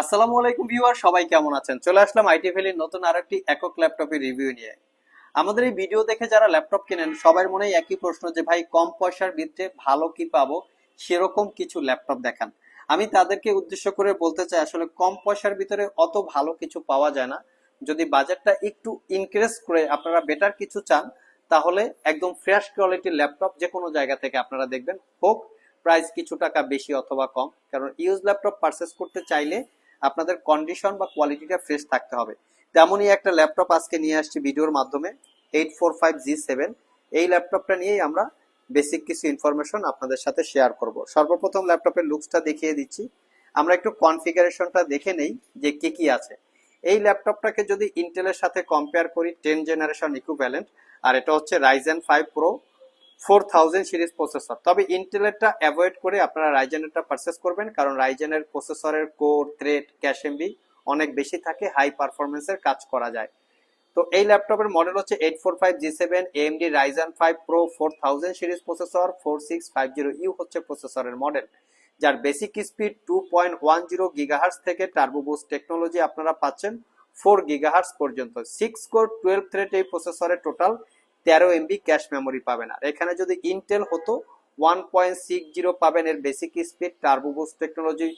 আসসালামু আলাইকুম ভিউয়ার, সবাই কেমন আছেন? চলে আসলাম আইটি ভ্যালির নতুন আরেকটি একক ল্যাপটপের রিভিউ নিয়ে। আমাদের এই ভিডিও দেখে যারা ল্যাপটপ কেনেন, সবার মনে একই প্রশ্ন যে, ভাই, কম পয়সার ভিতরে ভালো কি পাবো? সেরকম কিছু ল্যাপটপ দেখান। আমি তাদেরকে উদ্দেশ্য করে বলতে চাই, আসলে কম পয়সার ভিতরে অত ভালো কিছু পাওয়া যায় না। যদি বাজেটটা একটু ইনক্রিজ করে আপনারা বেটার কিছু চান, তাহলে একদম ফ্রেশ কোয়ালিটির ল্যাপটপ যে কোনো জায়গা থেকে আপনারা দেখবেন, হোক প্রাইস কিছু টাকা বেশি অথবা কম। কারণ ইউজ ল্যাপটপ পারচেস করতে চাইলে আপনাদের কন্ডিশন বা কোয়ালিটিটা ফ্রেশ থাকতে হবে। তেমনই একটা ল্যাপটপ আজকে নিয়ে আসছি ভিডিওর মাধ্যমে eight four five G seven এই ল্যাপটপটা নিয়েই আমরা বেসিক কিছু ইনফরমেশন আপনাদের সাথে শেয়ার করব। সর্বপ্রথম ল্যাপটপের লুকসটা দেখিয়ে দিচ্ছি। আমরা একটু কনফিগারেশনটা দেখে নেই যে কি কি আছে। এই ল্যাপটপটাকে যদি ইন্টেলের সাথে কম্পেয়ার করি টেন জেনারেশন ইকুইভ্যালেন্ট আর এটা হচ্ছে Ryzen five pro four thousand series processor তবে ইন্টেলেরটা অ্যাভয়েড করে আপনারা রাইজেনেরটা পারচেস করবেন, কারণ রাইজেনের প্রসেসরের কোর থ্রেড ক্যাশ অনেক বেশি থাকে হাই পারফরমেন্সের কাজ করা যায়। তো এই ল্যাপটপের মডেল হচ্ছে eight four five G seven AMD Ryzen five pro four thousand series processor four six five zero U হচ্ছে প্রসেসরের মডেল যার basic speed two point one zero gigahertz থেকে টার্বোবুস টেকনোলজি আপনারা পাচ্ছেন ফোর গিগাহার্স পর্যন্ত। Six core twelve thread এই প্রসেসরের total তেরো এমবি ক্যাশ মেমোরি পাবেন। আর এখানে যদি ইন্টেল হতো ওয়ান পয়েন্ট সিক্স জিরো পাবেন এর basic speed turbo boost technology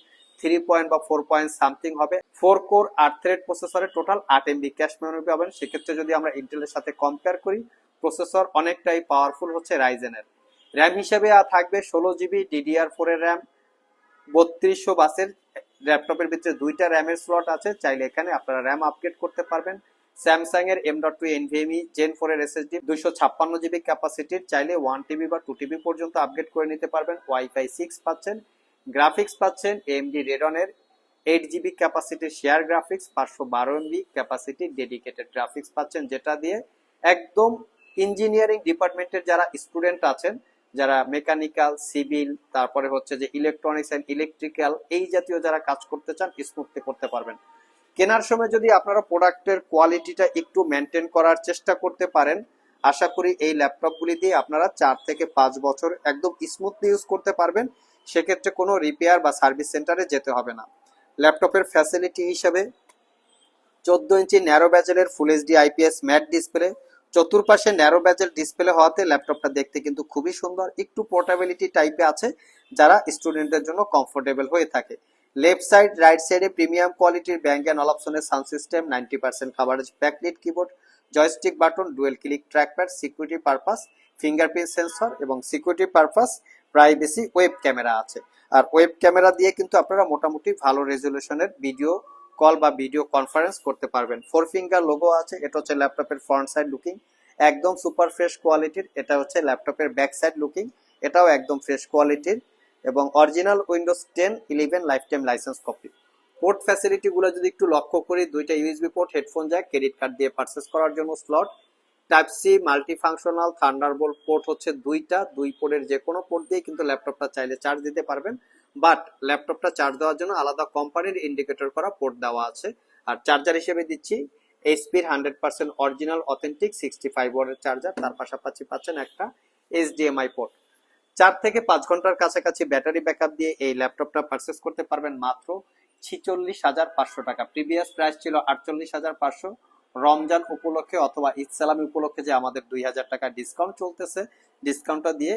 three point বা ফোর পয়েন্ট সামথিং হবে। ফোর কোর আট থ্রেড প্রসেসরে টোটাল আট এমবি ক্যাশ মেমোরি পাবেন। সেক্ষেত্রে যদি আমরা ইন্টেলের সাথে কম্পেয়ার করি প্রসেসর অনেকটাই পাওয়ারফুল হচ্ছে রাইজেনের র্যাম হিসেবে থাকবে ষোলো জিবি ডিডিআর ফোর এর র্যাম বত্রিশশো বাসের ল্যাপটপের ভিতরে দুইটা র্যামের স্লট আছে। চাইলে এখানে আপনারা র্যাম আপগ্রেড করতে পারবেন। স্যামসাং এর M dot two NVMe Gen four এর এসএসডি দুইশো ছাপ্পান্ন জিবি ক্যাপাসিটির চাইলে ওয়ান টিবি বা টু টিবি পর্যন্ত আপগ্রেড করে নিতে পারবেন। ওয়াইফাই সিক্স পাচ্ছেন গ্রাফিক্স পাচ্ছেন এমডি রেডনের এইট জিবি ক্যাপাসিটির শেয়ার গ্রাফিক্স পাঁচশো বারো এমবি ক্যাপাসিটি ডেডিকেটেড গ্রাফিক্স পাচ্ছেন, যেটা দিয়ে একদম ইঞ্জিনিয়ারিং ডিপার্টমেন্টের যারা স্টুডেন্ট আছেন, যারা মেকানিক্যাল সিভিল তারপরে হচ্ছে যে ইলেকট্রনিক্স অ্যান্ড ইলেকট্রিক্যাল এই জাতীয় যারা কাজ করতে চান স্মুথলি করতে পারবেন। কেনার সময় যদি আপনারা প্রোডাক্টের কোয়ালিটিটা একটু মেনটেন করার চেষ্টা করতে পারেন, আশা করি এই ল্যাপটপগুলি দিয়ে আপনারা চার থেকে পাঁচ বছর একদম স্মুথলি ইউজ করতে পারবেন। সেক্ষেত্রে কোনো রিপেয়ার বা সার্ভিস সেন্টারে যেতে হবে না। ল্যাপটপের ফ্যাসিলিটি হিসাবে চোদ্দ inch narrow ব্যাজেলের full HD IPS matte display চতুর্পাশে ন্যারো ব্যাজেল ডিসপ্লে হওয়াতে ল্যাপটপটা দেখতে কিন্তু খুবই সুন্দর, একটু পোর্টাবিলিটি টাইপে আছে, যারা স্টুডেন্টদের জন্য কমফোর্টেবল হয়ে থাকে। লেফট সাইড, রাইট সাইডে প্রিমিয়াম কোয়ালিটির ব্যাঙ্ক অ্যান্ড অপশনের sound system, ninety percent coverage backlit keyboard joystick button dual click trackpad security purpose fingerprint sensor এবং security purpose privacy web camera আছে। আর ওয়েব ক্যামেরা দিয়ে কিন্তু আপনারা মোটামুটি ভালো রেজলিউশনের ভিডিও কল বা ভিডিও কনফারেন্স করতে পারবেন। ফোর ফিঙ্গার লোগো আছে, এটা হচ্ছে ল্যাপটপের ফ্রন্ট সাইড লুকিং একদম সুপার ফ্রেশ কোয়ালিটির এটা হচ্ছে ল্যাপটপের ব্যাক সাইড লুকিং এটাও একদম ফ্রেশ কোয়ালিটির এবং original Windows ten eleven lifetime licence copy port facility গুলো যদি একটু লক্ষ্য করি, দুইটা ইউএসবি পোর্ট হেডফোন যায় ক্রেডিট কার্ড দিয়ে পারচেস করার জন্য slot type C multifunctional Thunderbolt port হচ্ছে দুইটা, দুই পোর্টের যে কোনো পোর্ট দিয়ে কিন্তু ল্যাপটপটা চাইলে চার্জ দিতে পারবেন। বাট ল্যাপটপটা চার্জ দেওয়ার জন্য আলাদা কোম্পানির ইন্ডিকেটর করা পোর্ট দেওয়া আছে। আর চার্জার হিসেবে দিচ্ছি এইচপির hundred percent original authentic sixty five ওয়ার্ডের চার্জার তার পাশাপাশি পাচ্ছেন একটা এইচডিএমআই পোর্ট চার থেকে পাঁচ ঘণ্টার কাছাকাছি ব্যাটারি ব্যাকআপ দিয়ে এই ল্যাপটপটা পারচেস করতে পারবেন মাত্র ছিচল্লিশ হাজার পাঁচশো টাকা। প্রিভিয়াস প্রাইস ছিল আটচল্লিশ হাজার পাঁচশো। রমজান উপলক্ষে অথবা ইসলামী উপলক্ষে যে আমাদের দুই হাজার টাকা ডিসকাউন্ট চলতেছে ডিসকাউন্টটা দিয়ে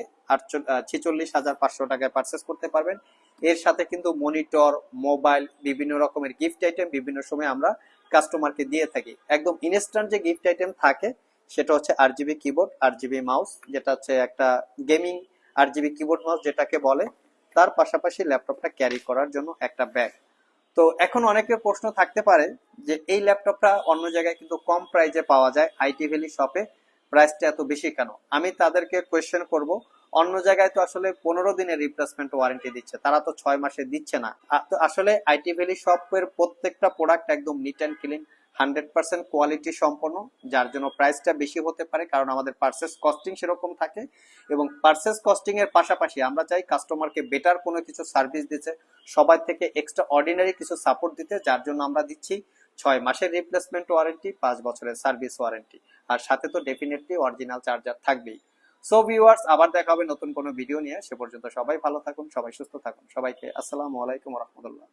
ছিচল্লিশ হাজার পাঁচশো টাকায় পারচেস করতে পারবেন। এর সাথে কিন্তু মনিটর মোবাইল বিভিন্ন রকমের গিফট আইটেম বিভিন্ন সময় আমরা কাস্টমারকে দিয়ে থাকি। একদম ইনস্ট্যান্ট যে গিফট আইটেম থাকে, সেটা হচ্ছে R GB keyboard R GB mouse যেটা হচ্ছে একটা gaming R GB keyboard mouse যেটাকে বলে, তার পাশাপাশি ল্যাপটপটা ক্যারি করার জন্য একটা ব্যাগ তো এখন অনেকের প্রশ্ন থাকতে পারে যে এই ল্যাপটপটা অন্য জায়গায় কিন্তু কম প্রাইজে পাওয়া যায় আইটি ভ্যালি শপে প্রাইসটা এত বেশি কেন? আমি তাদেরকে কোয়েশ্চেন করব, অন্য জায়গায় তো আসলে পনেরো দিনের রিপ্লেসমেন্ট ওয়ারেন্টি দিচ্ছে, তারা তো ছয় মাসে দিচ্ছে না। আসলে আইটি ভ্যালি শপের প্রত্যেকটা প্রোডাক্ট একদম neat and clean hundred percent quality সম্পন্ন, যার জন্য প্রাইসটা বেশি হতে পারে, কারণ আমাদের পার্সেস কস্টিং সেরকম থাকে। এবং পার্সেস কস্টিং এর পাশাপাশি আমরা চাই কাস্টমারকে বেটার কোনো কিছু সার্ভিস দিতে, সবাই থেকে এক্সট্রা অর্ডিনারি কিছু সাপোর্ট দিতে, যার জন্য আমরা দিচ্ছি ছয় মাসের রিপ্লেসমেন্ট ওয়ারেন্টি পাঁচ বছরের সার্ভিস ওয়ারেন্টি আর সাথে তো ডেফিনেটলি অরিজিনাল চার্জার থাকবেই। সো ভিউয়ার্স আবার দেখা হবে নতুন কোনো ভিডিও নিয়ে। সে পর্যন্ত সবাই ভালো থাকুন, সবাই সুস্থ থাকুন। সবাইকে আসসালামু আলাইকুম রহমতুল্লাহ।